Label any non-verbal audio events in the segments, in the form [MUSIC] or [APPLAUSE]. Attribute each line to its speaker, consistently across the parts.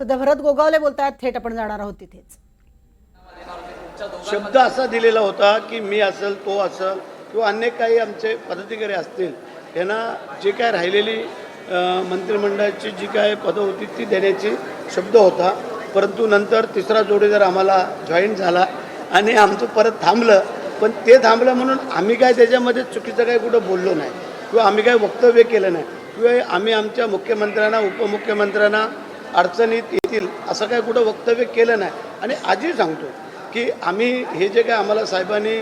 Speaker 1: सध्या भरत गोगावले बोलतायत थेट आपण जाणार आहोत तिथेच.
Speaker 2: शब्द असा दिलेला होता की मी असेल तो असेल किंवा अनेक काही आमचे पदाधिकारी असतील यांना जी काय राहिलेली मंत्रिमंडळाची जी काय पदं होती ती देण्याची शब्द होता. परंतु नंतर तिसरा जोडीदार आम्हाला जॉईन झाला आणि आमचं परत थांबलं पण ते थांबलं म्हणून आम्ही काय त्याच्यामध्ये चुकीचं काही कुठं बोललो नाही किंवा आम्ही काय वक्तव्य केलं नाही किंवा आम्ही आमच्या मुख्यमंत्र्यांना उपमुख्यमंत्र्यांना अडचणीत येतील असं काय कुठं वक्तव्य केलं नाही. आणि आजही सांगतो की आम्ही हे जे काय आम्हाला साहेबांनी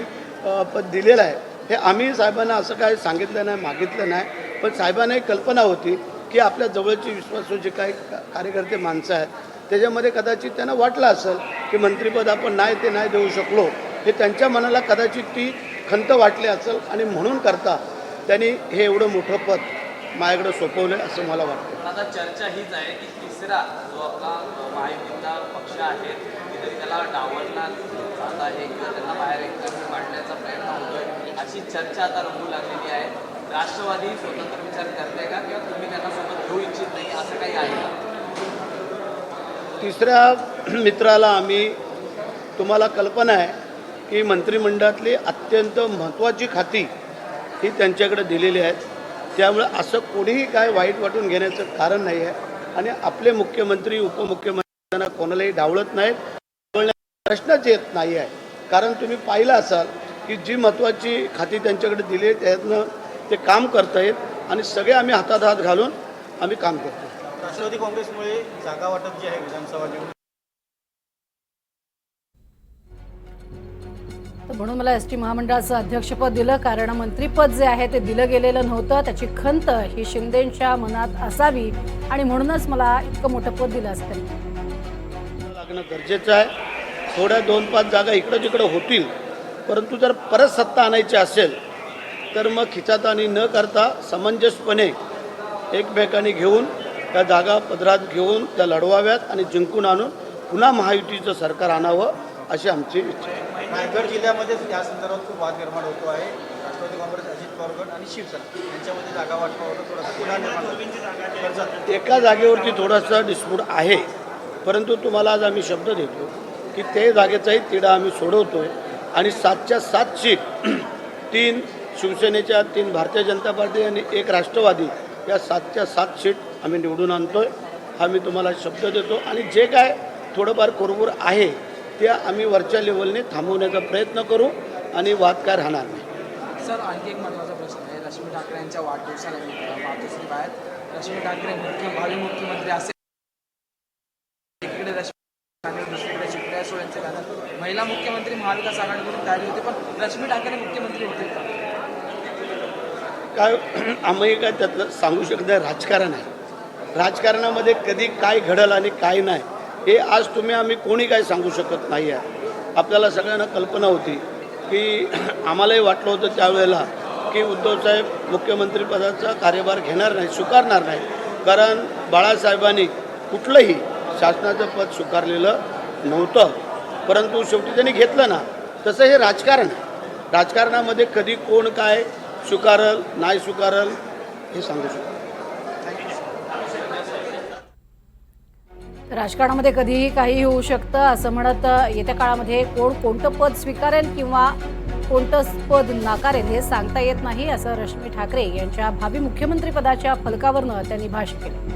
Speaker 2: पद दिलेलं आहे हे आम्ही साहेबांना असं काय सांगितलं नाही मागितलं नाही. पण साहेबांना एक कल्पना होती की आपल्या जवळची विश्वासू जे काही कार्यकर्ते माणसं आहेत त्याच्यामध्ये कदाचित त्यांना वाटलं असेल की मंत्रिपद आपण नाही ते नाही देऊ शकलो. हे त्यांच्या मनाला कदाचित ती खंत वाटली असेल आणि म्हणून करता त्यांनी हे एवढं मोठं पद माझ्याकडे सोपवलं असं मला वाटतं.
Speaker 3: आता चर्चा हीच आहे की तिसरा जो आपला महायुतीचा पक्ष आहे तिथे त्याला डावलण्यात जात आहे किंवा त्यांना बाहेर एकत्र काढण्याचा प्रयत्न होतोय अशी चर्चा आता रंगू लागलेली आहे. राष्ट्रवादी स्वतंत्र विचार करते का किंवा तुम्ही त्यांना सोबत घेऊ इच्छित नाही असं काही आहे का?
Speaker 2: तिसऱ्या मित्राला आम्ही तुम्हाला कल्पना आहे की मंत्रिमंडळातली अत्यंत महत्त्वाची खाती ही त्यांच्याकडे दिलेली आहेत. त्यामुळे असं कोणीही काय वाईट वाटून घेण्याचं कारण नाही आहे. आणि आपले मुख्यमंत्री उपमुख्यमंत्र्यांना कोणालाही डावळत नाहीत प्रश्नच येत नाही आहे. कारण तुम्ही पाहिलं असाल की जी महत्त्वाची खाती त्यांच्याकडे दिली आहे त्यातनं ते काम करत आहेत आणि सगळे आम्ही हातात हात घालून आम्ही काम करतो.
Speaker 4: राष्ट्रवादी काँग्रेसमुळे जागा वाटप जी आहे विधानसभा निवडणूक
Speaker 1: म्हणून मला एस टी महामंडळाचं अध्यक्षपद दिलं. कारण मंत्रीपद जे आहे ते दिलं गेलेलं नव्हतं. त्याची खंत ही शिंदेच्या मनात असावी आणि म्हणूनच मला इतकं मोठं पद दिलं असतं
Speaker 2: लागणं गरजेचं आहे. थोड्या दोन पाच जागा इकडं तिकडं होतील. परंतु जर परत सत्ता आणायची असेल तर मग खिचातानी न करता समंजसपणे एकमेकांनी घेऊन त्या जागा पदरात घेऊन त्या लढवाव्यात आणि जिंकून आणून पुन्हा महायुतीचं सरकार आणावं अशी आमची इच्छा आहे.
Speaker 4: रायगड जिल्ह्यामध्ये या संदर्भात खूप वाद निर्माण होतो आहे. राष्ट्रवादी काँग्रेस अजित पवारगड आणि शिवसेना यांच्यामध्ये जागा वाटपावर थोडासा पुन्हा निर्माण
Speaker 2: एका जागेवरती थोडासा डिस्प्यूट आहे परंतु तुम्हाला आज आम्ही शब्द देतो की ते जागेचाही तिढा आम्ही सोडवतोय आणि सातच्या सात सीट [CLEARS THROAT] तीन शिवसेनेच्या तीन भारतीय जनता पार्टी आणि एक राष्ट्रवादी या सातच्या सात सीट आम्ही निवडून आणतोय. हा मी तुम्हाला शब्द देतो. आणि जे काय थोडंफार कुरबूर आहे ते आम्ही वरच्या लेवलने थांबवण्याचा प्रयत्न करू आणि वाद काय राहणार नाही.
Speaker 5: सर आणखी एक महत्त्वाचा प्रश्न आहे. रश्मी ठाकरे यांच्या वाढदिवसानिमित्त मातोश्री बाहेर. रश्मी ठाकरे मुख्य भावी मुख्यमंत्री एकीकडे दुसरीकडे गाणं. महिला मुख्यमंत्री महाविकास आघाडीकडून तयारी होते पण रश्मी ठाकरे मुख्यमंत्री होतील का?
Speaker 2: काय आम्ही काय त्यातलं सांगू शकत राजकारण आहे. राजकारणामध्ये कधी काय घडल आणि काय नाही हे आज तुम्ही आम्ही कोणी काय सांगू शकत नाही आहे. आपल्याला सगळ्यांना कल्पना होती की [CLEARS THROAT] आम्हालाही वाटलं होतं त्यावेळेला की उद्धवसाहेब मुख्यमंत्रीपदाचा कार्यभार घेणार नाही स्वीकारणार नाही. कारण बाळासाहेबांनी कुठलंही शासनाचं पद स्वीकारलेलं नव्हतं. परंतु शेवटी त्यांनी घेतलं ना. तसं हे राजकारण राजकारणामध्ये कधी कोण काय स्वीकारल नाही स्वीकारल हे सांगू शकतो
Speaker 1: राजकारणामध्ये कधीही काही होऊ शकतं असं म्हणत येत्या काळामध्ये कोण कोणतं पद स्वीकारेल किंवा कोणतं पद नाकारेल हे सांगता येत नाही असं रश्मी ठाकरे यांच्या भावी मुख्यमंत्रीपदाच्या फलकावरनं त्यांनी भाष्य केलं.